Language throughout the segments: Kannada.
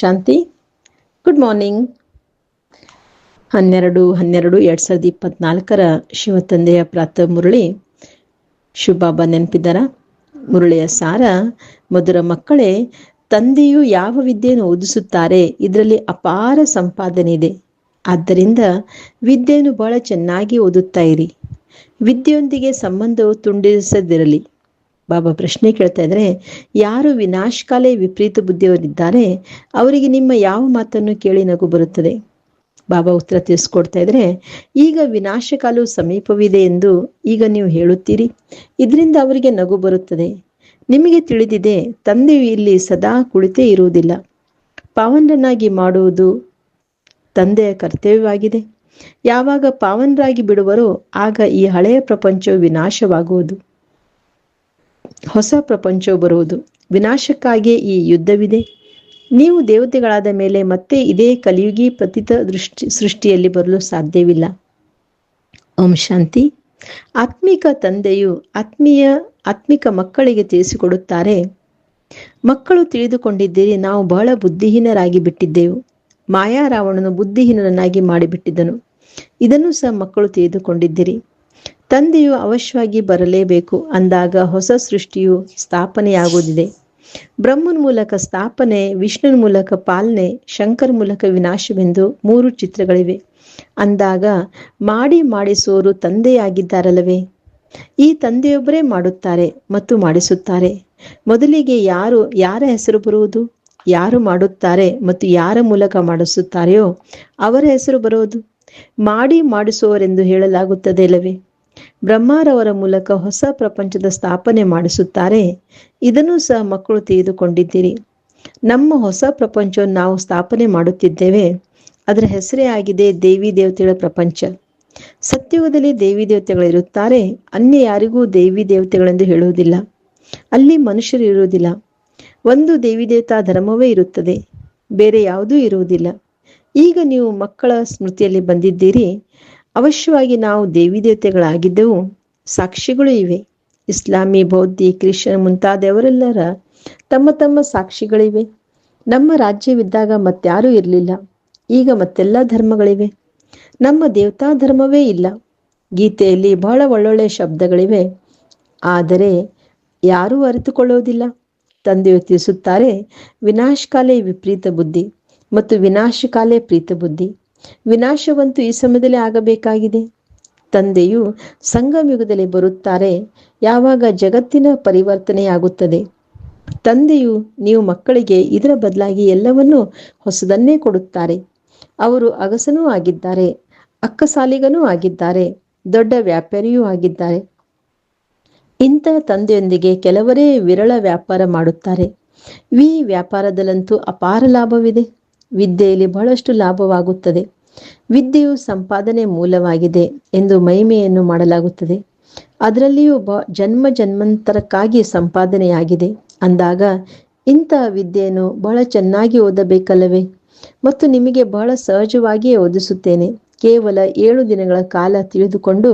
ಶಾಂತಿ. ಗುಡ್ ಮಾರ್ನಿಂಗ್ ಹನ್ನೆರಡು ಹನ್ನೆರಡು, ಎರಡ್ ಸಾವಿರದ ಇಪ್ಪತ್ನಾಲ್ಕರ ಶಿವತಂದೆಯ ಪ್ರಾತಃ ಮುರಳಿ. ಶಿವಬಾಬಾ ನೆನಪಿದ್ದಾರ? ಮುರಳಿಯ ಸಾರ, ಮಧುರ ಮಕ್ಕಳೇ, ತಂದೆಯು ಯಾವ ವಿದ್ಯೆಯನ್ನು ಓದಿಸುತ್ತಾರೆ? ಇದರಲ್ಲಿ ಅಪಾರ ಸಂಪಾದನೆ ಇದೆ. ಆದ್ದರಿಂದ ವಿದ್ಯೆಯನ್ನು ಬಹಳ ಚೆನ್ನಾಗಿ ಓದುತ್ತಾ ಇರಿ. ವಿದ್ಯೆಯೊಂದಿಗೆ ಸಂಬಂಧವು ತುಂಡಿಸದಿರಲಿ ಬಾಬಾ ಪ್ರಶ್ನೆ ಕೇಳ್ತಾ ಇದ್ರೆ, ಯಾರು ವಿನಾಶಕಾಲೆ ವಿಪರೀತ ಬುದ್ಧಿಯವರಿದ್ದಾರೆ, ಅವರಿಗೆ ನಿಮ್ಮ ಯಾವ ಮಾತನ್ನು ಕೇಳಿ ನಗು ಬರುತ್ತದೆ? ಬಾಬಾ ಉತ್ತರ ತಿಳಿಸ್ಕೊಡ್ತಾ ಇದ್ರೆ, ಈಗ ವಿನಾಶಕಾಲು ಸಮೀಪವಿದೆ ಎಂದು ಈಗ ನೀವು ಹೇಳುತ್ತೀರಿ. ಇದರಿಂದ ಅವರಿಗೆ ನಗು ಬರುತ್ತದೆ. ನಿಮಗೆ ತಿಳಿದಿದೆ, ತಂದೆಯು ಇಲ್ಲಿ ಸದಾ ಕುಳಿತೇ ಇರುವುದಿಲ್ಲ. ಪಾವನರನ್ನಾಗಿ ಮಾಡುವುದು ತಂದೆಯ ಕರ್ತವ್ಯವಾಗಿದೆ. ಯಾವಾಗ ಪಾವನರಾಗಿ ಬಿಡುವರೋ, ಆಗ ಈ ಹಳೆಯ ಪ್ರಪಂಚವು ವಿನಾಶವಾಗುವುದು. ಹೊಸ ಪ್ರಪಂಚವು ಬರುವುದು. ವಿನಾಶಕ್ಕಾಗಿಯೇ ಈ ಯುದ್ಧವಿದೆ. ನೀವು ದೇವತೆಗಳಾದ ಮೇಲೆ ಮತ್ತೆ ಇದೇ ಕಲಿಯುಗಿ ಪ್ರತಿತ ದೃಷ್ಟಿ ಸೃಷ್ಟಿಯಲ್ಲಿ ಬರಲು ಸಾಧ್ಯವಿಲ್ಲ. ಓಂ ಶಾಂತಿ. ಆತ್ಮಿಕ ತಂದೆಯು ಆತ್ಮೀಯ, ಆತ್ಮಿಕ ಮಕ್ಕಳಿಗೆ ತಿಳಿಸಿಕೊಡುತ್ತಾರೆ. ಮಕ್ಕಳು ತಿಳಿದುಕೊಂಡಿದ್ದೀರಿ, ನಾವು ಬಹಳ ಬುದ್ಧಿಹೀನರಾಗಿ ಬಿಟ್ಟಿದ್ದೆವು. ಮಾಯಾ ರಾವಣನು ಬುದ್ಧಿಹೀನರನ್ನಾಗಿ ಮಾಡಿಬಿಟ್ಟಿದ್ದನು. ಇದನ್ನು ಸಹ ಮಕ್ಕಳು ತಿಳಿದುಕೊಂಡಿದ್ದೀರಿ. ತಂದೆಯು ಅವಶ್ಯವಾಗಿ ಬರಲೇಬೇಕು ಅಂದಾಗ ಹೊಸ ಸೃಷ್ಟಿಯು ಸ್ಥಾಪನೆಯಾಗುವುದಿದೆ. ಬ್ರಹ್ಮನ್ ಮೂಲಕ ಸ್ಥಾಪನೆ, ವಿಷ್ಣುನ್ ಮೂಲಕ ಪಾಲನೆ, ಶಂಕರ್ ಮೂಲಕ ವಿನಾಶವೆಂದು ಮೂರು ಚಿತ್ರಗಳಿವೆ. ಅಂದಾಗ ಮಾಡಿ ಮಾಡಿಸುವರು ತಂದೆಯಾಗಿದ್ದಾರಲ್ಲವೇ? ಈ ತಂದೆಯೊಬ್ಬರೇ ಮಾಡುತ್ತಾರೆ ಮತ್ತು ಮಾಡಿಸುತ್ತಾರೆ. ಮೊದಲಿಗೆ ಯಾರು, ಯಾರ ಹೆಸರು ಬರುವುದು? ಯಾರು ಮಾಡುತ್ತಾರೆ ಮತ್ತು ಯಾರ ಮೂಲಕ ಮಾಡಿಸುತ್ತಾರೆಯೋ ಅವರ ಹೆಸರು ಬರುವುದು. ಮಾಡಿ ಮಾಡಿಸುವವರೆಂದು ಹೇಳಲಾಗುತ್ತದೆ ಅಲ್ಲವೇ ಬ್ರಹ್ಮಾರವರ ಮೂಲಕ ಹೊಸ ಪ್ರಪಂಚದ ಸ್ಥಾಪನೆ ಮಾಡಿಸುತ್ತಾರೆ. ಇದನ್ನು ಸಹ ಮಕ್ಕಳು ತಿಳಿದುಕೊಂಡಿದ್ದೀರಿ. ನಮ್ಮ ಹೊಸ ಪ್ರಪಂಚವನ್ನು ನಾವು ಸ್ಥಾಪನೆ ಮಾಡುತ್ತಿದ್ದೇವೆ. ಅದರ ಹೆಸರೇ ಆಗಿದೆ ದೇವಿ ದೇವತೆಗಳ ಪ್ರಪಂಚ. ಸತ್ಯುಗದಲ್ಲಿ ದೇವಿ ದೇವತೆಗಳು ಇರುತ್ತಾರೆ. ಅನ್ಯ ಯಾರಿಗೂ ದೇವಿ ದೇವತೆಗಳೆಂದು ಹೇಳುವುದಿಲ್ಲ. ಅಲ್ಲಿ ಮನುಷ್ಯರು ಇರುವುದಿಲ್ಲ. ಒಂದು ದೇವಿ ದೇವತಾ ಧರ್ಮವೇ ಇರುತ್ತದೆ. ಬೇರೆ ಯಾವುದೂ ಇರುವುದಿಲ್ಲ. ಈಗ ನೀವು ಮಕ್ಕಳ ಸ್ಮೃತಿಯಲ್ಲಿ ಬಂದಿದ್ದೀರಿ. ಅವಶ್ಯವಾಗಿ ನಾವು ದೇವಿ ದೇವತೆಗಳಾಗಿದ್ದೆವು. ಸಾಕ್ಷಿಗಳು ಇವೆ. ಇಸ್ಲಾಮಿ, ಬೌದ್ಧಿ, ಕ್ರಿಶ್ಚಿಯನ್ ಮುಂತಾದವರೆಲ್ಲರ ತಮ್ಮ ತಮ್ಮ ಸಾಕ್ಷಿಗಳಿವೆ. ನಮ್ಮ ರಾಜ್ಯವಿದ್ದಾಗ ಮತ್ಯಾರೂ ಇರಲಿಲ್ಲ. ಈಗ ಮತ್ತೆಲ್ಲ ಧರ್ಮಗಳಿವೆ. ನಮ್ಮ ದೇವತಾ ಧರ್ಮವೇ ಇಲ್ಲ. ಗೀತೆಯಲ್ಲಿ ಬಹಳ ಒಳ್ಳೊಳ್ಳೆಯ ಶಬ್ದಗಳಿವೆ. ಆದರೆ ಯಾರೂ ಅರಿತುಕೊಳ್ಳೋದಿಲ್ಲ. ತಂದೆಯು ತಿಳಿಸುತ್ತಾರೆ ವಿನಾಶಕಾಲೇ ವಿಪರೀತ ಬುದ್ಧಿ ಮತ್ತು ವಿನಾಶಕಾಲೇ ಪ್ರೀತ ಬುದ್ಧಿ. ವಿನಾಶವಂತೂ ಈ ಸಮಯದಲ್ಲಿ ಆಗಬೇಕಾಗಿದೆ. ತಂದೆಯು ಸಂಗಮಯುಗದಲ್ಲಿ ಬರುತ್ತಾರೆ. ಯಾವಾಗ ಜಗತ್ತಿನ ಪರಿವರ್ತನೆಯಾಗುತ್ತದೆ. ತಂದೆಯು ನೀವು ಮಕ್ಕಳಿಗೆ ಇದರ ಬದಲಾಗಿ ಎಲ್ಲವನ್ನೂ ಹೊಸದನ್ನೇ ಕೊಡುತ್ತಾರೆ. ಅವರು ಅಗಸನೂ ಆಗಿದ್ದಾರೆ, ಅಕ್ಕಸಾಲಿಗನೂ ಆಗಿದ್ದಾರೆ, ದೊಡ್ಡ ವ್ಯಾಪಾರಿಯೂ ಆಗಿದ್ದಾರೆ. ಇಂಥ ತಂದೆಯೊಂದಿಗೆ ಕೆಲವರೇ ವಿರಳ ವ್ಯಾಪಾರ ಮಾಡುತ್ತಾರೆ. ವಿ ವ್ಯಾಪಾರದಲ್ಲಂತೂ ಅಪಾರ ಲಾಭವಿದೆ. ವಿದ್ಯೆಯಲ್ಲಿ ಬಹಳಷ್ಟು ಲಾಭವಾಗುತ್ತದೆ. ವಿದ್ಯೆಯು ಸಂಪಾದನೆ ಮೂಲವಾಗಿದೆ ಎಂದು ಮಹಿಮೆಯನ್ನು ಮಾಡಲಾಗುತ್ತದೆ. ಅದರಲ್ಲಿಯೂ ಬ ಜನ್ಮ ಜನ್ಮಾಂತರಕ್ಕಾಗಿ ಸಂಪಾದನೆಯಾಗಿದೆ. ಅಂದಾಗ ಇಂತಹ ವಿದ್ಯೆಯನ್ನು ಬಹಳ ಚೆನ್ನಾಗಿ ಓದಬೇಕಲ್ಲವೇ? ಮತ್ತು ನಿಮಗೆ ಬಹಳ ಸಹಜವಾಗಿಯೇ ಓದಿಸುತ್ತೇನೆ. ಕೇವಲ ಏಳು ದಿನಗಳ ಕಾಲ ತಿಳಿದುಕೊಂಡು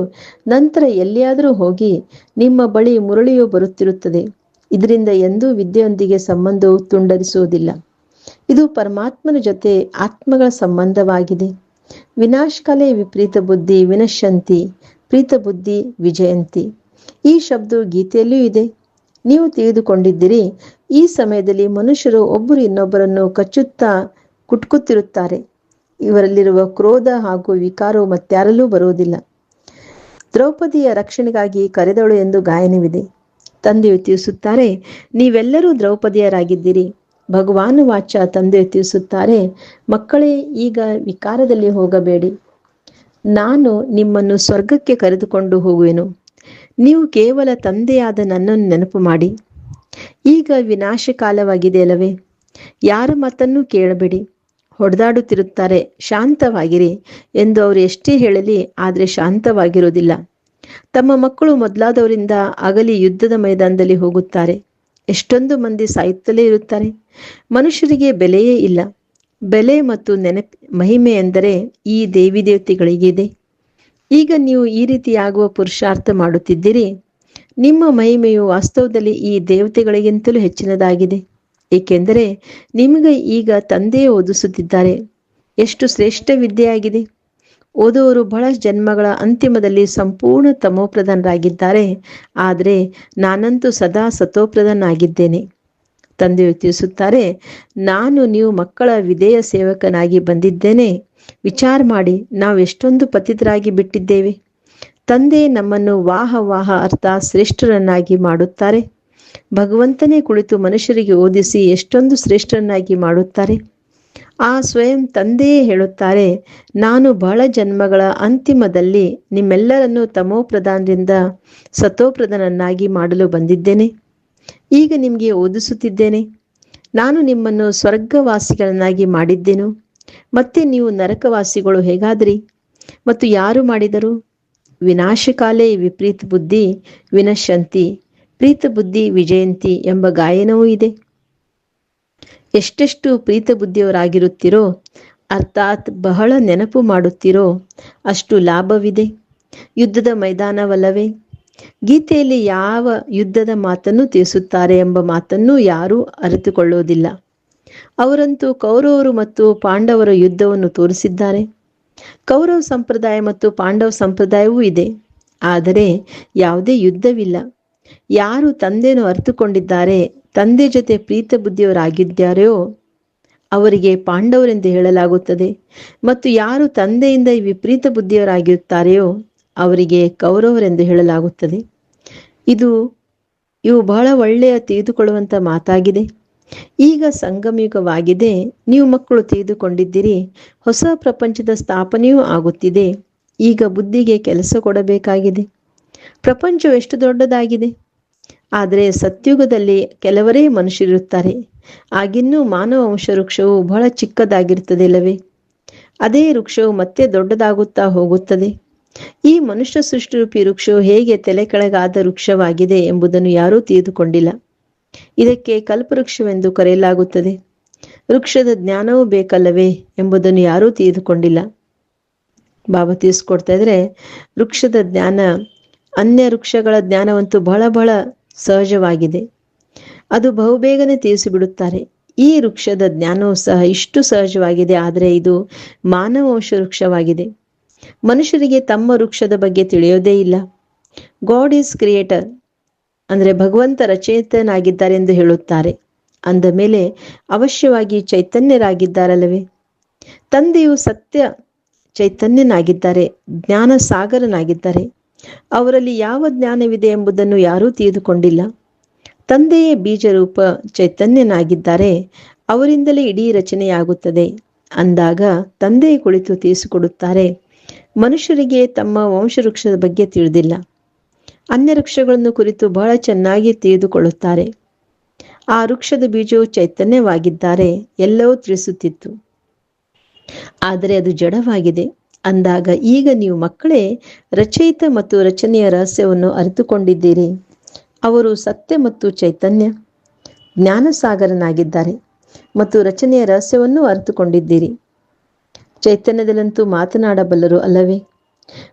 ನಂತರ ಎಲ್ಲಿಯಾದರೂ ಹೋಗಿ ನಿಮ್ಮ ಬಳಿ ಮುರಳಿಯು ಬರುತ್ತಿರುತ್ತದೆ. ಇದರಿಂದ ಎಂದೂ ವಿದ್ಯೆಯೊಂದಿಗೆ ಸಂಬಂಧವು ತುಂಡರಿಸುವುದಿಲ್ಲ. ಇದು ಪರಮಾತ್ಮನ ಜೊತೆ ಆತ್ಮಗಳ ಸಂಬಂಧವಾಗಿದೆ. ವಿನಾಶಕಾಲೆ ವಿಪರೀತ ಬುದ್ಧಿ ವಿನಶಂತಿ ಪ್ರೀತ ಬುದ್ಧಿ ವಿಜಯಂತಿ. ಈ ಶಬ್ದವು ಗೀತೆಯಲ್ಲಿಯೂ ಇದೆ. ನೀವು ತಿಳಿದುಕೊಂಡಿದ್ದೀರಿ, ಈ ಸಮಯದಲ್ಲಿ ಮನುಷ್ಯರು ಒಬ್ಬರು ಇನ್ನೊಬ್ಬರನ್ನು ಕಚ್ಚುತ್ತಾ ಕುಟ್ಕುತ್ತಿರುತ್ತಾರೆ. ಇವರಲ್ಲಿರುವ ಕ್ರೋಧ ಹಾಗೂ ವಿಕಾರವು ಮತ್ಯಾರಲ್ಲೂ ಬರುವುದಿಲ್ಲ. ದ್ರೌಪದಿಯ ರಕ್ಷಣೆಗಾಗಿ ಕರೆದವಳು ಎಂದು ಗಾಯನವಿದೆ. ತಂದೆಯು ತಿಳಿಸುತ್ತಾರೆ, ನೀವೆಲ್ಲರೂ ದ್ರೌಪದಿಯರಾಗಿದ್ದೀರಿ. ಭಗವಾನ್ ವಾಚ ತಂದೆ ತಿಳಿಸುತ್ತಾರೆ, ಮಕ್ಕಳೇ, ಈಗ ವಿಕಾರದಲ್ಲಿ ಹೋಗಬೇಡಿ. ನಾನು ನಿಮ್ಮನ್ನು ಸ್ವರ್ಗಕ್ಕೆ ಕರೆದುಕೊಂಡು ಹೋಗುವೆನು. ನೀವು ಕೇವಲ ತಂದೆಯಾದ ನನ್ನನ್ನು ನೆನಪು ಮಾಡಿ. ಈಗ ವಿನಾಶ ಕಾಲವಾಗಿದೆ ಅಲ್ಲವೇ ಯಾರ ಮಾತನ್ನು ಕೇಳಬೇಡಿ. ಹೊಡೆದಾಡುತ್ತಿರುತ್ತಾರೆ, ಶಾಂತವಾಗಿರಿ ಎಂದು ಅವರು ಎಷ್ಟೇ ಹೇಳಲಿ, ಆದರೆ ಶಾಂತವಾಗಿರುವುದಿಲ್ಲ. ತಮ್ಮ ಮಕ್ಕಳು ಮೊದಲಾದವರಿಂದ ಅಗಲಿ ಯುದ್ಧದ ಮೈದಾನದಲ್ಲಿ ಹೋಗುತ್ತಾರೆ. ಎಷ್ಟೊಂದು ಮಂದಿ ಸಾಯುತ್ತಲೇ ಇರುತ್ತಾರೆ? ಮನುಷ್ಯರಿಗೆ ಬೆಲೆಯೇ ಇಲ್ಲ. ಬೆಲೆ ಮತ್ತು ನೆನಪು, ಮಹಿಮೆ ಎಂದರೆ ಈ ದೇವಿ ದೇವತೆಗಳಿಗಿದೆ ಈಗ ನೀವು ಈ ರೀತಿಯಾಗುವ ಪುರುಷಾರ್ಥ ಮಾಡುತ್ತಿದ್ದೀರಿ. ನಿಮ್ಮ ಮಹಿಮೆಯು ವಾಸ್ತವದಲ್ಲಿ ಈ ದೇವತೆಗಳಿಗಿಂತಲೂ ಹೆಚ್ಚಿನದಾಗಿದೆ. ಏಕೆಂದರೆ ನಿಮಗೆ ಈಗ ತಂದೆಯೇ ಓದಿಸುತ್ತಿದ್ದಾರೆ. ಎಷ್ಟು ಶ್ರೇಷ್ಠ ವಿದ್ಯೆಯಾಗಿದೆ. ಓದುವವರು ಬಹಳ ಜನ್ಮಗಳ ಅಂತಿಮದಲ್ಲಿ ಸಂಪೂರ್ಣ ತಮೋಪ್ರಧಾನರಾಗಿದ್ದಾರೆ. ಆದರೆ ನಾನಂತೂ ಸದಾ ಸತೋಪ್ರಧಾನಾಗಿದ್ದೇನೆ ತಂದೆಯು ತಿಳಿಸುತ್ತಾರೆ, ನಾನು ನೀವು ಮಕ್ಕಳ ವಿಧೇಯ ಸೇವಕನಾಗಿ ಬಂದಿದ್ದೇನೆ. ವಿಚಾರ ಮಾಡಿ, ನಾವು ಎಷ್ಟೊಂದು ಪತಿತರಾಗಿ ಬಿಟ್ಟಿದ್ದೇವೆ. ತಂದೆ ನಮ್ಮನ್ನು ವಾಹ ವಾಹ ಅರ್ಥ ಶ್ರೇಷ್ಠರನ್ನಾಗಿ ಮಾಡುತ್ತಾರೆ. ಭಗವಂತನೇ ಕುಳಿತು ಮನುಷ್ಯರಿಗೆ ಓದಿಸಿ ಎಷ್ಟೊಂದು ಶ್ರೇಷ್ಠರನ್ನಾಗಿ ಮಾಡುತ್ತಾರೆ. ಆ ಸ್ವಯಂ ತಂದೆಯೇ ಹೇಳುತ್ತಾರೆ, ನಾನು ಬಹಳ ಜನ್ಮಗಳ ಅಂತಿಮದಲ್ಲಿ ನಿಮ್ಮೆಲ್ಲರನ್ನು ತಮೋಪ್ರಧಾನದಿಂದ ಸತೋಪ್ರಧಾನನ್ನಾಗಿ ಮಾಡಲು ಬಂದಿದ್ದೇನೆ. ಈಗ ನಿಮಗೆ ಓದಿಸುತ್ತಿದ್ದೇನೆ. ನಾನು ನಿಮ್ಮನ್ನು ಸ್ವರ್ಗವಾಸಿಗಳನ್ನಾಗಿ ಮಾಡಿದ್ದೆನು? ಮತ್ತೆ ನೀವು ನರಕವಾಸಿಗಳು ಹೇಗಾದ್ರಿ? ಮತ್ತು ಯಾರು ಮಾಡಿದರು? ವಿನಾಶಕಾಲೇ ವಿಪರೀತ ಬುದ್ಧಿ ವಿನಶಂತಿ, ಪ್ರೀತ ಬುದ್ಧಿ ವಿಜಯಂತಿ ಎಂಬ ಗಾಯನವೂ ಇದೆ. ಎಷ್ಟೆಷ್ಟು ಪ್ರೀತ ಬುದ್ಧಿಯವರಾಗಿರುತ್ತೀರೋ ಅರ್ಥಾತ್ ಬಹಳ ನೆನಪು ಮಾಡುತ್ತೀರೋ, ಅಷ್ಟು ಲಾಭವಿದೆ. ಯುದ್ಧದ ಮೈದಾನವಲ್ಲವೇ? ಗೀತೆಯಲ್ಲಿ ಯಾವ ಯುದ್ಧದ ಮಾತನ್ನು ತಿಳಿಸುತ್ತಾರೆ ಎಂಬ ಮಾತನ್ನು ಯಾರೂ ಅರಿತುಕೊಳ್ಳುವುದಿಲ್ಲ ಅವರಂತೂ ಕೌರವರು ಮತ್ತು ಪಾಂಡವರ ಯುದ್ಧವನ್ನು ತೋರಿಸಿದ್ದಾರೆ. ಕೌರವ ಸಂಪ್ರದಾಯ ಮತ್ತು ಪಾಂಡವ ಸಂಪ್ರದಾಯವೂ ಇದೆ. ಆದರೆ ಯಾವುದೇ ಯುದ್ಧವಿಲ್ಲ. ಯಾರು ತಂದೆಯನ್ನು ಅರ್ಥಕೊಂಡಿದ್ದಾರೆ ತಂದೆ ಜೊತೆ ಪ್ರೀತ ಬುದ್ಧಿಯವರಾಗಿದ್ದಾರೆಯೋ? ಅವರಿಗೆ ಪಾಂಡವರೆಂದು ಹೇಳಲಾಗುತ್ತದೆ. ಮತ್ತು ಯಾರು ತಂದೆಯಿಂದ ವಿಪರೀತ ಬುದ್ಧಿಯವರಾಗಿರುತ್ತಾರೆಯೋ, ಅವರಿಗೆ ಕೌರವರೆಂದು ಹೇಳಲಾಗುತ್ತದೆ. ಇದು, ಇವು ಬಹಳ ಒಳ್ಳೆಯ ತಿಳಿದುಕೊಳ್ಳುವಂಥ ಮಾತಾಗಿದೆ. ಈಗ ಸಂಗಮಯುಗವಾಗಿದೆ. ನೀವು ಮಕ್ಕಳು ತಿಳಿದುಕೊಂಡಿದ್ದೀರಿ. ಹೊಸ ಪ್ರಪಂಚದ ಸ್ಥಾಪನೆಯೂ ಆಗುತ್ತಿದೆ. ಈಗ ಬುದ್ಧಿಗೆ ಕೆಲಸ ಕೊಡಬೇಕಾಗಿದೆ. ಪ್ರಪಂಚವು ಎಷ್ಟು ದೊಡ್ಡದಾಗಿದೆ? ಆದರೆ ಸತ್ಯುಗದಲ್ಲಿ ಕೆಲವರೇ ಮನುಷ್ಯರಿರುತ್ತಾರೆ. ಆಗಿನ್ನೂ ಮಾನವ ವಂಶ ವೃಕ್ಷವು ಬಹಳ ಚಿಕ್ಕದಾಗಿರುತ್ತದೆ ಇಲ್ಲವೇ ಅದೇ ವೃಕ್ಷವು ಮತ್ತೆ ದೊಡ್ಡದಾಗುತ್ತಾ ಹೋಗುತ್ತದೆ. ಈ ಮನುಷ್ಯ ಸೃಷ್ಟಿರೂಪಿ ವೃಕ್ಷವು ಹೇಗೆ ತಲೆ ಕೆಳಗಾದ ವೃಕ್ಷವಾಗಿದೆ ಎಂಬುದನ್ನು ಯಾರೂ ತಿಳಿದುಕೊಂಡಿಲ್ಲ. ಇದಕ್ಕೆ ಕಲ್ಪವೃಕ್ಷವೆಂದು ಕರೆಯಲಾಗುತ್ತದೆ. ವೃಕ್ಷದ ಜ್ಞಾನವೂ ಬೇಕಲ್ಲವೇ ಎಂಬುದನ್ನು ಯಾರೂ ತಿಳಿದುಕೊಂಡಿಲ್ಲ. ಬಾಬಾ ತಿಳಿಸ್ಕೊಡ್ತಾ ಇದ್ರೆ, ವೃಕ್ಷದ ಜ್ಞಾನ, ಅನ್ಯ ವೃಕ್ಷಗಳ ಜ್ಞಾನವಂತೂ ಬಹಳ ಬಹಳ ಸಹಜವಾಗಿದೆ. ಅದು ಬಹುಬೇಗನೆ ತಿಳಿಸಿಬಿಡುತ್ತಾರೆ ಈ ವೃಕ್ಷದ ಜ್ಞಾನವು ಸಹ ಇಷ್ಟು ಸಹಜವಾಗಿದೆ, ಆದರೆ ಇದು ಮಾನವಂಶ ವೃಕ್ಷವಾಗಿದೆ ಮನುಷ್ಯರಿಗೆ ತಮ್ಮ ವೃಕ್ಷದ ಬಗ್ಗೆ ತಿಳಿಯೋದೇ ಇಲ್ಲ. ಗಾಡ್ ಈಸ್ ಕ್ರಿಯೇಟರ್ ಅಂದರೆ ಭಗವಂತ ರಚಯಿತನಾಗಿದ್ದಾರೆ ಎಂದು ಹೇಳುತ್ತಾರೆ. ಅಂದ ಮೇಲೆ ಅವಶ್ಯವಾಗಿ ಚೈತನ್ಯರಾಗಿದ್ದಾರಲ್ಲವೇ? ತಂದೆಯು ಸತ್ಯ ಚೈತನ್ಯನಾಗಿದ್ದಾರೆ ಜ್ಞಾನ ಸಾಗರನಾಗಿದ್ದಾರೆ ಅವರಲ್ಲಿ ಯಾವ ಜ್ಞಾನವಿದೆ ಎಂಬುದನ್ನು ಯಾರೂ ತಿಳಿದುಕೊಂಡಿಲ್ಲ. ತಂದೆಯೇ ಬೀಜರೂಪ ಚೈತನ್ಯನಾಗಿದ್ದಾರೆ. ಅವರಿಂದಲೇ ಇಡೀ ರಚನೆಯಾಗುತ್ತದೆ. ಅಂದಾಗ ತಂದೆಯ ಕುಳಿತು ತಿಳಿಸಿಕೊಡುತ್ತಾರೆ. ಮನುಷ್ಯರಿಗೆ ತಮ್ಮ ವಂಶವೃಕ್ಷದ ಬಗ್ಗೆ ತಿಳಿದಿಲ್ಲ. ಅನ್ಯ ವೃಕ್ಷಗಳನ್ನು ಕುರಿತು ಬಹಳ ಚೆನ್ನಾಗಿ ತಿಳಿದುಕೊಳ್ಳುತ್ತಾರೆ. ಆ ವೃಕ್ಷದ ಬೀಜವು ಚೈತನ್ಯವಾಗಿದ್ದಾರೆ. ಎಲ್ಲವೂ ತಿಳಿಸುತ್ತಿತ್ತು. ಆದರೆ ಅದು ಜಡವಾಗಿದೆ. ಅಂದಾಗ ಈಗ ನೀವು ಮಕ್ಕಳೇ ರಚಯಿತ ಮತ್ತು ರಚನೆಯ ರಹಸ್ಯವನ್ನು ಅರಿತುಕೊಂಡಿದ್ದೀರಿ. ಅವರು ಸತ್ಯ ಮತ್ತು ಚೈತನ್ಯ, ಜ್ಞಾನಸಾಗರನಾಗಿದ್ದಾರೆ ಮತ್ತು ರಚನೆಯ ರಹಸ್ಯವನ್ನು ಅರಿತುಕೊಂಡಿದ್ದೀರಿ. ಚೈತನ್ಯದಲ್ಲಂತೂ ಮಾತನಾಡಬಲ್ಲರು ಅಲ್ಲವೇ?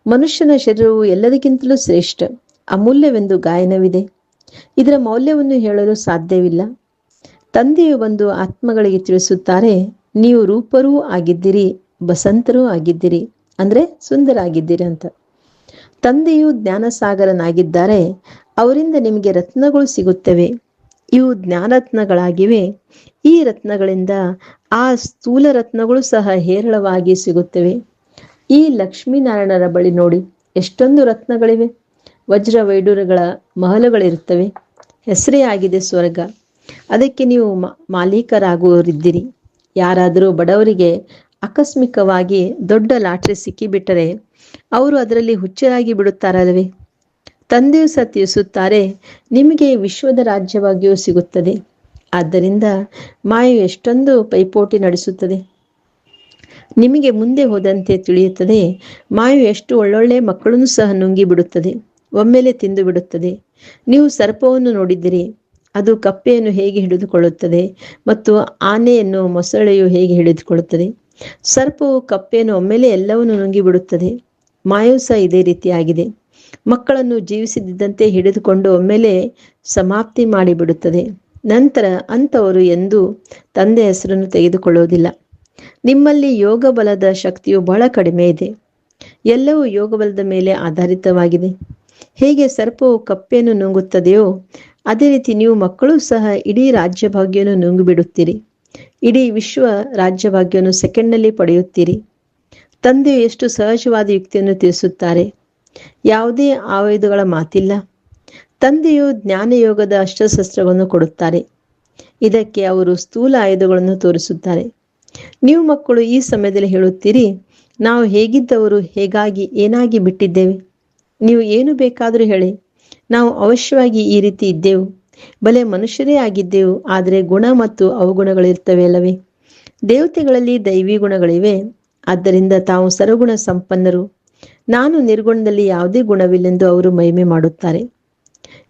ಮನುಷ್ಯನ ಶರೀರವು ಎಲ್ಲದಕ್ಕಿಂತಲೂ ಶ್ರೇಷ್ಠ, ಅಮೂಲ್ಯವೆಂದು ಗಾಯನವಿದೆ. ಇದರ ಮೌಲ್ಯವನ್ನು ಹೇಳಲು ಸಾಧ್ಯವಿಲ್ಲ. ತಂದೆಯು ಬಂದು ಆತ್ಮಗಳಿಗೆ ತಿಳಿಸುತ್ತಾರೆ, ನೀವು ರೂಪರೂ ಆಗಿದ್ದೀರಿ, ಬಸಂತರೂ ಆಗಿದ್ದೀರಿ. ಅಂದರೆ ಸುಂದರ ಆಗಿದ್ದೀರಿ ಅಂತ. ತಂದೆಯು ಜ್ಞಾನಸಾಗರನಾಗಿದ್ದಾರೆ, ಅವರಿಂದ ನಿಮಗೆ ರತ್ನಗಳು ಸಿಗುತ್ತವೆ. ಇವು ಜ್ಞಾನರತ್ನಗಳಾಗಿವೆ. ಈ ರತ್ನಗಳಿಂದ ಆ ಸ್ಥೂಲ ರತ್ನಗಳು ಸಹ ಹೇರಳವಾಗಿ ಸಿಗುತ್ತವೆ. ಈ ಲಕ್ಷ್ಮೀನಾರಾಯಣರ ಬಳಿ ನೋಡಿ, ಎಷ್ಟೊಂದು ರತ್ನಗಳಿವೆ. ವಜ್ರ ವೈಡೂರಗಳ ಮಹಲುಗಳಿರುತ್ತವೆ. ಹೆಸರೇ ಆಗಿದೆ ಸ್ವರ್ಗ. ಅದಕ್ಕೆ ನೀವು ಮಾಲೀಕರಾಗುವವರಿದ್ದೀರಿ. ಯಾರಾದರೂ ಬಡವರಿಗೆ ಆಕಸ್ಮಿಕವಾಗಿ ದೊಡ್ಡ ಲಾಟ್ರಿ ಸಿಕ್ಕಿಬಿಟ್ಟರೆ ಅವರು ಅದರಲ್ಲಿ ಹುಚ್ಚರಾಗಿ ಬಿಡುತ್ತಾರಲ್ವೇ ತಂದೆಯು ಸಹ ತಿಳಿಸುತ್ತಾರೆ ನಿಮಗೆ ವಿಶ್ವದ ರಾಜ್ಯವಾಗಿಯೂ ಸಿಗುತ್ತದೆ. ಆದ್ದರಿಂದ ಮಾಯು ಎಷ್ಟೊಂದು ಪೈಪೋಟಿ ನಡೆಸುತ್ತದೆ. ನಿಮಗೆ ಮುಂದೆ ಹೋದಂತೆ ತಿಳಿಯುತ್ತದೆ, ಮಾಯು ಎಷ್ಟು ಒಳ್ಳೊಳ್ಳೆ ಮಕ್ಕಳನ್ನು ಸಹ ನುಂಗಿ ಬಿಡುತ್ತದೆ ಒಮ್ಮೆಲೆ ತಿಂದು ಬಿಡುತ್ತದೆ ನೀವು ಸರ್ಪವನ್ನು ನೋಡಿದ್ದೀರಿ, ಅದು ಕಪ್ಪೆಯನ್ನು ಹೇಗೆ ಹಿಡಿದುಕೊಳ್ಳುತ್ತದೆ ಮತ್ತು ಆನೆಯನ್ನು ಮೊಸಳೆಯು ಹೇಗೆ ಹಿಡಿದುಕೊಳ್ಳುತ್ತದೆ? ಸರ್ಪವು ಕಪ್ಪೆಯನ್ನು ಒಮ್ಮೆಲೆ ಎಲ್ಲವನ್ನು ನುಂಗಿಬಿಡುತ್ತದೆ. ಬಿಡುತ್ತದೆ ಮಾಯು ಸಹ ಇದೇ ರೀತಿಯಾಗಿದೆ. ಮಕ್ಕಳನ್ನು ಜೀವಿಸಿದ್ದಂತೆ ಹಿಡಿದುಕೊಂಡು ಒಮ್ಮೆಲೆ ಸಮಾಪ್ತಿ ಮಾಡಿಬಿಡುತ್ತದೆ. ನಂತರ ಅಂಥವರು ಎಂದು ತಂದೆ ಹೆಸರನ್ನು ತೆಗೆದುಕೊಳ್ಳುವುದಿಲ್ಲ. ನಿಮ್ಮಲ್ಲಿ ಯೋಗ ಬಲದ ಶಕ್ತಿಯು ಬಹಳ ಕಡಿಮೆ ಇದೆ. ಎಲ್ಲವೂ ಯೋಗ ಬಲದ ಮೇಲೆ ಆಧಾರಿತವಾಗಿದೆ. ಹೇಗೆ ಸರ್ಪವು ಕಪ್ಪೆಯನ್ನು ನುಂಗುತ್ತದೆಯೋ, ಅದೇ ರೀತಿ ನೀವು ಮಕ್ಕಳು ಸಹ ಇಡೀ ರಾಜ್ಯ ಭಾಗ್ಯವನ್ನು ನುಂಗು ಬಿಡುತ್ತೀರಿ ಇಡೀ ವಿಶ್ವ ರಾಜ್ಯ ಭಾಗ್ಯವನ್ನು ಸೆಕೆಂಡ್ನಲ್ಲಿ ಪಡೆಯುತ್ತೀರಿ. ತಂದೆಯು ಎಷ್ಟು ಸಹಜವಾದ ಯುಕ್ತಿಯನ್ನು ತಿಳಿಸುತ್ತಾರೆ. ಯಾವುದೇ ಆಯುಧಗಳ ಮಾತಿಲ್ಲ. ತಂದೆಯು ಜ್ಞಾನಯೋಗದ ಅಷ್ಟಶಸ್ತ್ರವನ್ನು ಕೊಡುತ್ತಾರೆ. ಇದಕ್ಕೆ ಅವರು ಸ್ಥೂಲ ಆಯುಧಗಳನ್ನು ತೋರಿಸುತ್ತಾರೆ. ನೀವು ಮಕ್ಕಳು ಈ ಸಮಯದಲ್ಲಿ ಹೇಳುತ್ತೀರಿ, ನಾವು ಹೇಗಿದ್ದವರು ಹೇಗಾಗಿ ಏನಾಗಿ ಬಿಟ್ಟಿದ್ದೇವೆ? ನೀವು ಏನು ಬೇಕಾದರೂ ಹೇಳಿ. ನಾವು ಅವಶ್ಯವಾಗಿ ಈ ರೀತಿ ಇದ್ದೆವು. ಬಲೆ ಮನುಷ್ಯರೇ ಆಗಿದ್ದೆವು, ಆದರೆ ಗುಣ ಮತ್ತು ಅವಗುಣಗಳಿರ್ತವೆ ಅಲ್ಲವೇ? ದೇವತೆಗಳಲ್ಲಿ ದೈವಿ ಗುಣಗಳಿವೆ, ಆದ್ದರಿಂದ ತಾವು ಸರಗುಣ ಸಂಪನ್ನರು. ನಾನು ನಿರ್ಗುಣದಲ್ಲಿ ಯಾವುದೇ ಗುಣವಿಲ್ಲೆಂದು ಅವರು ಮಹಿಮೆ ಮಾಡುತ್ತಾರೆ.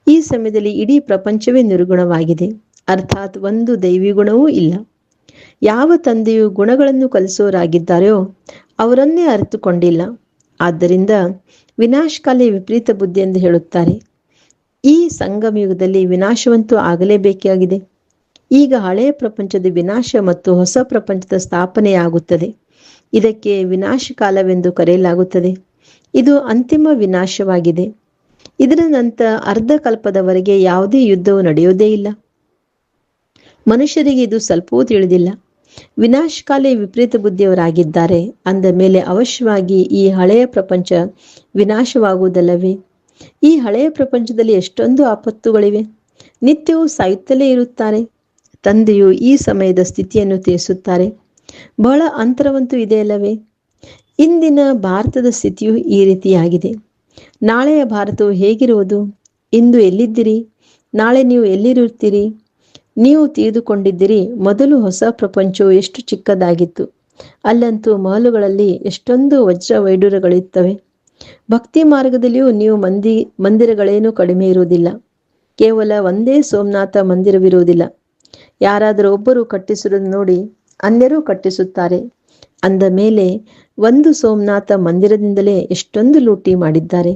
ಈ ಸಮಯದಲ್ಲಿ ಇಡೀ ಪ್ರಪಂಚವೇ ನಿರ್ಗುಣವಾಗಿದೆ, ಅರ್ಥಾತ್ ಒಂದು ದೈವಿ ಗುಣವೂ ಇಲ್ಲ. ಯಾವ ತಂದೆಯು ಗುಣಗಳನ್ನು ಕಲಿಸೋರಾಗಿದ್ದಾರೆಯೋ ಅವರನ್ನೇ ಅರಿತುಕೊಂಡಿಲ್ಲ. ಆದ್ದರಿಂದ ವಿನಾಶಕಾಲಿ ವಿಪರೀತ ಬುದ್ಧಿ ಎಂದು ಹೇಳುತ್ತಾರೆ. ಈ ಸಂಗಮಯುಗದಲ್ಲಿ ವಿನಾಶವಂತೂ ಆಗಲೇಬೇಕಾಗಿದೆ ಈಗ ಹಳೆಯ ಪ್ರಪಂಚದ ವಿನಾಶ ಮತ್ತು ಹೊಸ ಪ್ರಪಂಚದ ಸ್ಥಾಪನೆಯಾಗುತ್ತದೆ. ಇದಕ್ಕೆ ವಿನಾಶ ಕಾಲವೆಂದು ಕರೆಯಲಾಗುತ್ತದೆ. ಇದು ಅಂತಿಮ ವಿನಾಶವಾಗಿದೆ. ಇದರ ನಂತರ ಅರ್ಧ ಕಲ್ಪದವರೆಗೆ ಯಾವುದೇ ಯುದ್ಧವು ನಡೆಯೋದೇ ಇಲ್ಲ. ಮನುಷ್ಯರಿಗೆ ಇದು ಸ್ವಲ್ಪವೂ ತಿಳಿದಿಲ್ಲ. ವಿನಾಶಕಾಲಿ ವಿಪರೀತ ಬುದ್ಧಿಯವರಾಗಿದ್ದಾರೆ. ಅಂದ ಮೇಲೆ ಅವಶ್ಯವಾಗಿ ಈ ಹಳೆಯ ಪ್ರಪಂಚ ವಿನಾಶವಾಗುವುದಲ್ಲವೇ? ಈ ಹಳೆಯ ಪ್ರಪಂಚದಲ್ಲಿ ಎಷ್ಟೊಂದು ಆಪತ್ತುಗಳಿವೆ. ನಿತ್ಯವೂ ಸಾಯುತ್ತಲೇ ಇರುತ್ತಾರೆ. ತಂದೆಯು ಈ ಸಮಯದ ಸ್ಥಿತಿಯನ್ನು ತಿಳಿಸುತ್ತಾರೆ. ಬಹಳ ಅಂತರವಂತೂ ಇದೆಯಲ್ಲವೇ ಇಂದಿನ ಭಾರತದ ಸ್ಥಿತಿಯು ಈ ರೀತಿಯಾಗಿದೆ. ನಾಳೆಯ ಭಾರತವು ಹೇಗಿರುವುದು? ಇಂದು ಎಲ್ಲಿದ್ದೀರಿ? ನಾಳೆ ನೀವು ಎಲ್ಲಿರುತ್ತೀರಿ? ನೀವು ತಿಳಿದುಕೊಂಡಿದ್ದೀರಿ, ಮೊದಲು ಹೊಸ ಪ್ರಪಂಚವು ಎಷ್ಟು ಚಿಕ್ಕದಾಗಿತ್ತು. ಅಲ್ಲಂತೂ ಮಹಲುಗಳಲ್ಲಿ ಎಷ್ಟೊಂದು ವಜ್ರ ವೈಡೂರ್ಯಗಳಿರ್ತವೆ ಭಕ್ತಿ ಮಾರ್ಗದಲ್ಲಿಯೂ ನೀವು ಮಂದಿ, ಮಂದಿರಗಳೇನೂ ಕಡಿಮೆ ಇರುವುದಿಲ್ಲ. ಕೇವಲ ಒಂದೇ ಸೋಮನಾಥ ಮಂದಿರವಿರುವುದಿಲ್ಲ. ಯಾರಾದರೂ ಒಬ್ಬರು ಕಟ್ಟಿಸಿರುವುದು ನೋಡಿ ಅನ್ಯರೂ ಕಟ್ಟಿಸುತ್ತಾರೆ. ಅಂದ ಮೇಲೆ ಒಂದು ಸೋಮನಾಥ ಮಂದಿರದಿಂದಲೇ ಎಷ್ಟೊಂದು ಲೂಟಿ ಮಾಡಿದ್ದಾರೆ.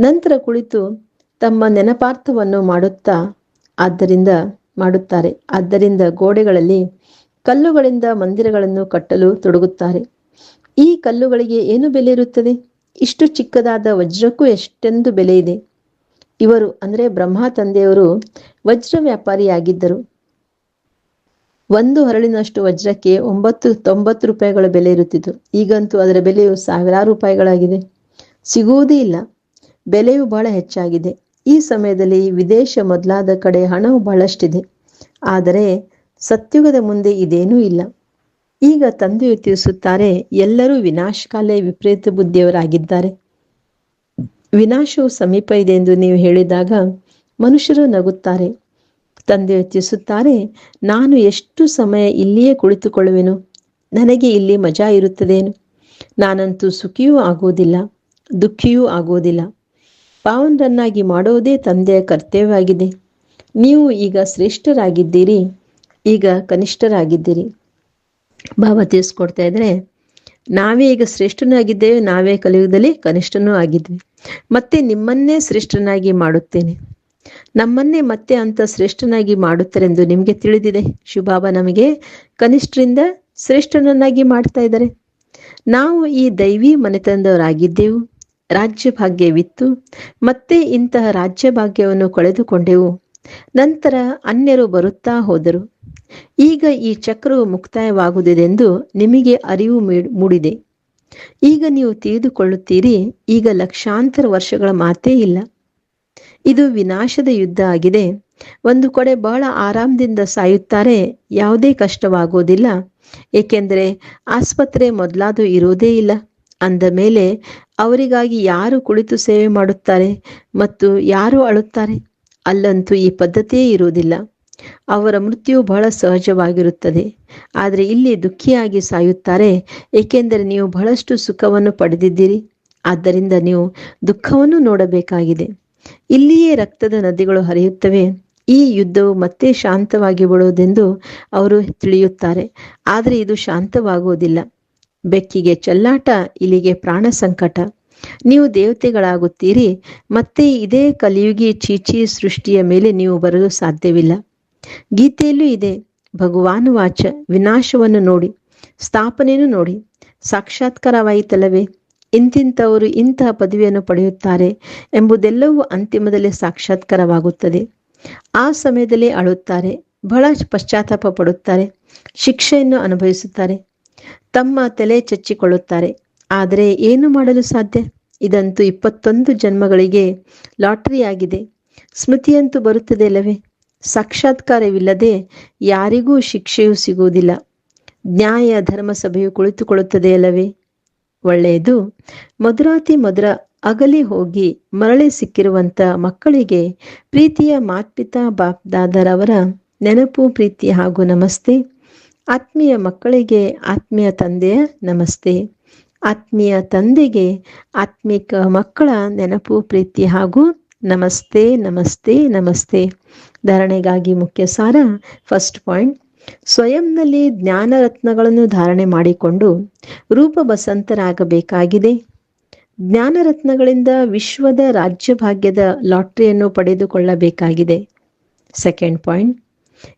ನಂತರ ಕುಳಿತು ತಮ್ಮ ನೆನಪಾರ್ಥವನ್ನು ಮಾಡುತ್ತಾ ಆದ್ದರಿಂದ ಮಾಡುತ್ತಾರೆ. ಆದ್ದರಿಂದ ಗೋಡೆಗಳಲ್ಲಿ ಕಲ್ಲುಗಳಿಂದ ಮಂದಿರಗಳನ್ನು ಕಟ್ಟಲು ತೊಡಗುತ್ತಾರೆ. ಈ ಕಲ್ಲುಗಳಿಗೆ ಏನು ಬೆಲೆ ಇರುತ್ತದೆ? ಇಷ್ಟು ಚಿಕ್ಕದಾದ ವಜ್ರಕ್ಕೂ ಎಷ್ಟೆಂದು ಬೆಲೆ ಇದೆ. ಇವರು, ಅಂದರೆ ಬ್ರಹ್ಮ ತಂದೆಯವರು, ವಜ್ರ ವ್ಯಾಪಾರಿಯಾಗಿದ್ದರು. ಒಂದು ಹರಳಿನಷ್ಟು ವಜ್ರಕ್ಕೆ ಒಂಬತ್ತು, ತೊಂಬತ್ತು ರೂಪಾಯಿಗಳ ಬೆಲೆ ಇರುತ್ತಿತ್ತು. ಈಗಂತೂ ಅದರ ಬೆಲೆಯು ಸಾವಿರಾರು ರೂಪಾಯಿಗಳಾಗಿದೆ. ಸಿಗುವುದೇ ಇಲ್ಲ. ಬೆಲೆಯು ಬಹಳ ಹೆಚ್ಚಾಗಿದೆ. ಈ ಸಮಯದಲ್ಲಿ ವಿದೇಶ ಮೊದಲಾದ ಕಡೆ ಹಣವು ಬಹಳಷ್ಟಿದೆ. ಆದರೆ ಸತ್ಯುಗದ ಮುಂದೆ ಇದೇನೂ ಇಲ್ಲ. ಈಗ ತಂದೆಯು ತಿಳಿಸುತ್ತಾರೆ ಎಲ್ಲರೂ ವಿನಾಶಕಾಲೇ ವಿಪರೀತ ಬುದ್ಧಿಯವರಾಗಿದ್ದಾರೆ. ವಿನಾಶವು ಸಮೀಪ ಇದೆ ಎಂದು ನೀವು ಹೇಳಿದಾಗ ಮನುಷ್ಯರು ನಗುತ್ತಾರೆ. ತಂದೆ ತಿಳಿಸುತ್ತಾರೆ ನಾನು ಎಷ್ಟು ಸಮಯ ಇಲ್ಲಿಯೇ ಕುಳಿತುಕೊಳ್ಳುವೆನು? ನನಗೆ ಇಲ್ಲಿ ಮಜಾ ಇರುತ್ತದೇನು? ನಾನಂತೂ ಸುಖಿಯೂ ಆಗುವುದಿಲ್ಲ, ದುಃಖಿಯೂ ಆಗುವುದಿಲ್ಲ. ಪಾವನರನ್ನಾಗಿ ಮಾಡುವುದೇ ತಂದೆಯ ಕರ್ತವ್ಯವಾಗಿದೆ. ನೀವು ಈಗ ಶ್ರೇಷ್ಠರಾಗಿದ್ದೀರಿ, ಈಗ ಕನಿಷ್ಠರಾಗಿದ್ದೀರಿ. ಬಾಬಾ ತಿಳಿಸ್ಕೊಡ್ತಾ ಇದ್ರೆ, ನಾವೇ ಈಗ ಶ್ರೇಷ್ಠನಾಗಿದ್ದೇವೆ, ನಾವೇ ಕಲಿಯುಗದಲ್ಲಿ ಕನಿಷ್ಠನೂ ಆಗಿದ್ವಿ. ಮತ್ತೆ ನಿಮ್ಮನ್ನೇ ಶ್ರೇಷ್ಠನಾಗಿ ಮಾಡುತ್ತೇನೆ. ನಮ್ಮನ್ನೇ ಮತ್ತೆ ಅಂತ ಶ್ರೇಷ್ಠನಾಗಿ ಮಾಡುತ್ತಾರೆಂದು ನಿಮಗೆ ತಿಳಿದಿದೆ. ಶಿವಬಾಬಾ ನಮಗೆ. ಕನಿಷ್ಠರಿಂದ ಶ್ರೇಷ್ಠನನ್ನಾಗಿ ಮಾಡ್ತಾ ಇದ್ದಾರೆ. ನಾವು ಈ ದೈವಿ ಮನೆತನದವರಾಗಿದ್ದೆವು. ರಾಜ್ಯ ಭಾಗ್ಯವಿತ್ತು. ಮತ್ತೆ ಇಂತಹ ರಾಜ್ಯ ಭಾಗ್ಯವನ್ನು ಕಳೆದುಕೊಂಡೆವು. ನಂತರ ಅನ್ಯರು ಬರುತ್ತಾ ಹೋದರು. ಈಗ ಈ ಚಕ್ರವು ಮುಕ್ತಾಯವಾಗುವುದೆಂದು ನಿಮಗೆ ಅರಿವು ಮೂಡಿದೆ. ಈಗ ನೀವು ತಿಳಿದುಕೊಳ್ಳುತ್ತೀರಿ, ಈಗ ಲಕ್ಷಾಂತರ ವರ್ಷಗಳ ಮಾತೇ ಇಲ್ಲ. ಇದು ವಿನಾಶದ ಯುದ್ಧ ಆಗಿದೆ. ಒಂದು ಕಡೆ ಬಹಳ ಆರಾಮದಿಂದ ಸಾಯುತ್ತಾರೆ, ಯಾವುದೇ ಕಷ್ಟವಾಗುವುದಿಲ್ಲ ಏಕೆಂದರೆ ಆಸ್ಪತ್ರೆ ಮೊದಲಾದು ಇರುವುದೇ ಇಲ್ಲ. ಅಂದ ಮೇಲೆ ಅವರಿಗಾಗಿ ಯಾರು ಕುಳಿತು ಸೇವೆ ಮಾಡುತ್ತಾರೆ ಮತ್ತು ಯಾರು ಅಳುತ್ತಾರೆ? ಅಲ್ಲಂತೂ ಈ ಪದ್ಧತಿಯೇ ಇರುವುದಿಲ್ಲ. ಅವರ ಮೃತ್ಯು ಬಹಳ ಸಹಜವಾಗಿರುತ್ತದೆ. ಆದರೆ ಇಲ್ಲಿ ದುಃಖಿಯಾಗಿ ಸಾಯುತ್ತಾರೆ, ಏಕೆಂದರೆ ನೀವು ಬಹಳಷ್ಟು ಸುಖವನ್ನು ಪಡೆದಿದ್ದೀರಿ. ಆದ್ದರಿಂದ ನೀವು ದುಃಖವನ್ನು ನೋಡಬೇಕಾಗಿದೆ. ಇಲ್ಲಿಯೇ ರಕ್ತದ ನದಿಗಳು ಹರಿಯುತ್ತವೆ. ಈ ಯುದ್ಧವು ಮತ್ತೆ ಶಾಂತವಾಗಿ ಬಿಡುವುದೆಂದು ಅವರು ತಿಳಿಯುತ್ತಾರೆ. ಆದರೆ ಇದು ಶಾಂತವಾಗುವುದಿಲ್ಲ. ಬೆಕ್ಕಿಗೆ ಚಲ್ಲಾಟ ಇಲ್ಲಿಗೆ ಪ್ರಾಣ ಸಂಕಟ. ನೀವು ದೇವತೆಗಳಾಗುತ್ತೀರಿ, ಮತ್ತೆ ಇದೇ ಕಲಿಯುಗಿ ಚೀಚಿ ಸೃಷ್ಟಿಯ ಮೇಲೆ ನೀವು ಬರಲು ಸಾಧ್ಯವಿಲ್ಲ. ಗೀತೆಯಲ್ಲೂ ಇದೆ. ಭಗವಾನ್ ವಾಚ, ವಿನಾಶವನ್ನು ನೋಡಿ, ಸ್ಥಾಪನೆಯನ್ನು ನೋಡಿ, ಸಾಕ್ಷಾತ್ಕಾರವಾಯಿತಲ್ಲವೇ? ಇಂತಿಂಥವರು ಇಂತಹ ಪದವಿಯನ್ನು ಪಡೆಯುತ್ತಾರೆ ಎಂಬುದೆಲ್ಲವೂ ಅಂತಿಮದಲ್ಲಿ ಸಾಕ್ಷಾತ್ಕಾರವಾಗುತ್ತದೆ. ಆ ಸಮಯದಲ್ಲಿ ಅಳುತ್ತಾರೆ, ಬಹಳ ಪಶ್ಚಾತ್ತಾಪ ಪಡುತ್ತಾರೆ, ಶಿಕ್ಷೆಯನ್ನು ಅನುಭವಿಸುತ್ತಾರೆ, ತಮ್ಮ ತಲೆ ಚಚ್ಚಿಕೊಳ್ಳುತ್ತಾರೆ. ಆದರೆ ಏನು ಮಾಡಲು ಸಾಧ್ಯ? ಇದಂತೂ ಇಪ್ಪತ್ತೊಂದು ಜನ್ಮಗಳಿಗೆ ಲಾಟರಿ ಆಗಿದೆ ಸ್ಮೃತಿಯಂತೂ ಬರುತ್ತದೆ ಅಲ್ಲವೇ? ಸಾಕ್ಷಾತ್ಕಾರವಿಲ್ಲದೆ ಯಾರಿಗೂ ಶಿಕ್ಷೆಯೂ ಸಿಗುವುದಿಲ್ಲ. ನ್ಯಾಯ ಧರ್ಮಸಭೆಯು ಕುಳಿತುಕೊಳ್ಳುತ್ತದೆ ಅಲ್ಲವೇ? ಒಳ್ಳೆಯದು. ಮಧುರಾತಿ ಮಧುರ ಅಗಲಿ ಹೋಗಿ ಮರಳಿ ಸಿಕ್ಕಿರುವಂತ ಮಕ್ಕಳಿಗೆ ಪ್ರೀತಿಯ ಮಾತ್ಪಿತಾ ಬಾಪ್ದಾದರವರ ನೆನಪು, ಪ್ರೀತಿ ಹಾಗೂ ನಮಸ್ತೆ. ಆತ್ಮೀಯ ಮಕ್ಕಳಿಗೆ ಆತ್ಮೀಯ ತಂದೆಯ ನಮಸ್ತೆ. ಆತ್ಮೀಯ ತಂದೆಗೆ ಆತ್ಮಿಕ ಮಕ್ಕಳ ನೆನಪು, ಪ್ರೀತಿ ಹಾಗೂ ನಮಸ್ತೆ ನಮಸ್ತೆ ನಮಸ್ತೆ. ಧಾರಣೆಗಾಗಿ ಮುಖ್ಯ ಸಾರ ಫಸ್ಟ್ ಪಾಯಿಂಟ್ ಸ್ವಯಂನಲ್ಲಿ ಜ್ಞಾನ ರತ್ನಗಳನ್ನು ಧಾರಣೆ ಮಾಡಿಕೊಂಡು ರೂಪ ಬಸಂತರಾಗಬೇಕಾಗಿದೆ. ಜ್ಞಾನ ವಿಶ್ವದ ರಾಜ್ಯ ಭಾಗ್ಯದ ಲಾಟ್ರಿಯನ್ನು ಪಡೆದುಕೊಳ್ಳಬೇಕಾಗಿದೆ. ಸೆಕೆಂಡ್ ಪಾಯಿಂಟ್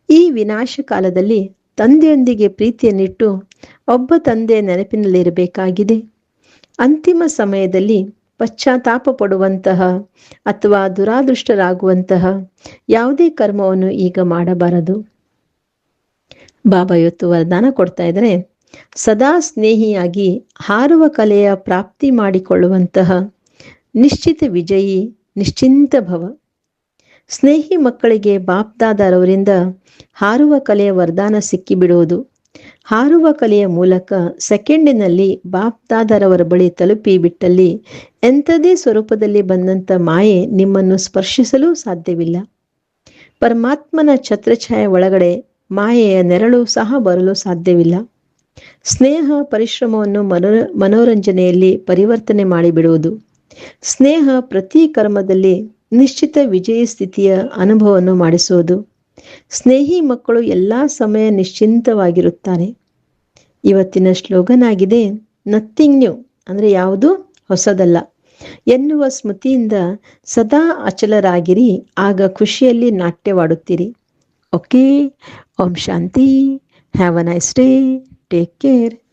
ಈ ವಿನಾಶ ಕಾಲದಲ್ಲಿ ತಂದೆಯೊಂದಿಗೆ ಪ್ರೀತಿಯನ್ನಿಟ್ಟು ಒಬ್ಬ ತಂದೆ ನೆನಪಿನಲ್ಲಿರಬೇಕಾಗಿದೆ. ಅಂತಿಮ ಸಮಯದಲ್ಲಿ ಪಶ್ಚಾತ್ತಾಪ ಪಡುವಂತಹ ಅಥವಾ ದುರಾದೃಷ್ಟರಾಗುವಂತಹ ಯಾವುದೇ ಕರ್ಮವನ್ನು ಈಗ ಮಾಡಬಾರದು. ಬಾಬಾ ಇವತ್ತು ವರದಾನ ಕೊಡ್ತಾ ಇದ್ರೆ ಸದಾ ಸ್ನೇಹಿಯಾಗಿ ಹಾರುವ ಕಲೆಯ ಪ್ರಾಪ್ತಿ ಮಾಡಿಕೊಳ್ಳುವಂತಹ ನಿಶ್ಚಿತ ವಿಜಯಿ, ನಿಶ್ಚಿಂತ ಭವ. ಸ್ನೇಹಿ ಮಕ್ಕಳಿಗೆ ಬಾಪ್ದಾದರವರಿಂದ ಹಾರುವ ಕಲೆಯ ವರದಾನ ಸಿಕ್ಕಿಬಿಡುವುದು ಹಾರುವ ಕಲೆಯ ಮೂಲಕ ಸೆಕೆಂಡಿನಲ್ಲಿ ಬಾಪ್ದಾದರವರ ಬಳಿ ತಲುಪಿ ಬಿಟ್ಟಲ್ಲಿ ಎಂಥದೇ ಸ್ವರೂಪದಲ್ಲಿ ಬಂದಂಥ ಮಾಯೆ ನಿಮ್ಮನ್ನು ಸ್ಪರ್ಶಿಸಲು ಸಾಧ್ಯವಿಲ್ಲ. ಪರಮಾತ್ಮನ ಛತ್ರಛಾಯೆ ಒಳಗಡೆ ಮಾಯೆಯ ನೆರಳು ಸಹ ಬರಲು ಸಾಧ್ಯವಿಲ್ಲ. ಸ್ನೇಹ ಪರಿಶ್ರಮವನ್ನು ಮನೋ ಮನೋರಂಜನೆಯಲ್ಲಿ ಪರಿವರ್ತನೆ ಮಾಡಿಬಿಡುವುದು. ಸ್ನೇಹ ಪ್ರತಿ ಕರ್ಮದಲ್ಲಿ ನಿಶ್ಚಿತ ವಿಜಯ ಸ್ಥಿತಿಯ ಅನುಭವವನ್ನು ಮಾಡಿಸುವುದು. ಸ್ನೇಹಿ ಮಕ್ಕಳು ಎಲ್ಲ ಸಮಯ ನಿಶ್ಚಿಂತವಾಗಿರುತ್ತಾರೆ. ಇವತ್ತಿನ ಸ್ಲೋಗನ್ ಆಗಿದೆ ನಥಿಂಗ್ ನ್ಯೂ ಅಂದರೆ ಯಾವುದು? ಹೊಸದಲ್ಲ. ಎನ್ನುವ ಸ್ಮೃತಿಯಿಂದ ಸದಾ ಅಚಲರಾಗಿರಿ, ಆಗ ಖುಷಿಯಲ್ಲಿ ನಾಟ್ಯವಾಡುತ್ತೀರಿ. ಓಕೆ ಓಂ ಶಾಂತಿ, have a nice day, take care.